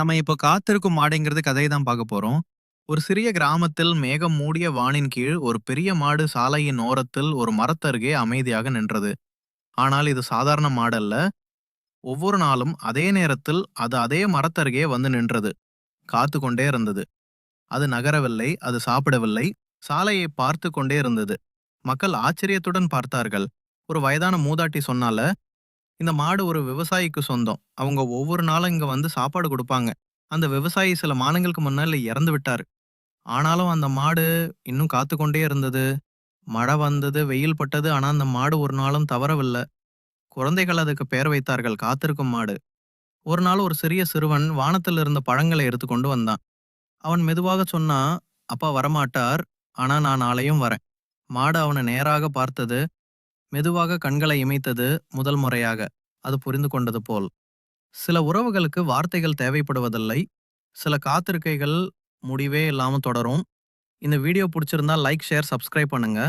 நம்ம இப்போ காத்திருக்கும் மாடுங்கிறது கதையை தான் பார்க்க போறோம். ஒரு சிறிய கிராமத்தில் மேகம் மூடிய வானின் கீழ் ஒரு பெரிய மாடு சாலையின் ஓரத்தில் ஒரு மரத்தருகே அமைதியாக நின்றது. ஆனால் இது சாதாரண மாடு அல்ல. ஒவ்வொரு நாளும் அதே நேரத்தில் அது அதே மரத்தருகே வந்து நின்றது. காத்து கொண்டே இருந்தது. அது நகரவில்லை, அது சாப்பிடவில்லை, சாலையை பார்த்து கொண்டே இருந்தது. மக்கள் ஆச்சரியத்துடன் பார்த்தார்கள். ஒரு வயதான மூதாட்டி சொன்னால, இந்த மாடு ஒரு விவசாயிக்கு சொந்தம். அவங்க ஒவ்வொரு நாளும் இங்க வந்து சாப்பாடு கொடுப்பாங்க. அந்த விவசாயி சில மாதங்களுக்கு முன்னால இறந்து விட்டாரு. ஆனாலும் அந்த மாடு இன்னும் காத்து கொண்டே இருந்தது. மழை வந்தது, வெயில் பட்டது. ஆனா அந்த மாடு ஒரு நாளும் தவறவில்லை குழந்தைகள் அதுக்கு பெயர் வைத்தார்கள் காத்திருக்கும் மாடு. ஒரு நாள் ஒரு சிறிய சிறுவன் வானத்தில் இருந்த பழங்களை எடுத்துக்கொண்டு வந்தான். அவன் மெதுவாக சொன்னா அப்பா வரமாட்டார். ஆனா நான் நாளையும் வரேன். மாடு அவனை நேராக பார்த்தது. மெதுவாக கண்களை இமைத்தது முதல் முறையாக. அது புரிந்து கொண்டது போல். சில உறவுகளுக்கு வார்த்தைகள் தேவைப்படுவதில்லை. சில காத்திருக்கைகள் முடிவே இல்லாம தொடரும். இந்த வீடியோ பிடிச்சிருந்தா லைக், ஷேர், சப்ஸ்கிரைப் பண்ணுங்க.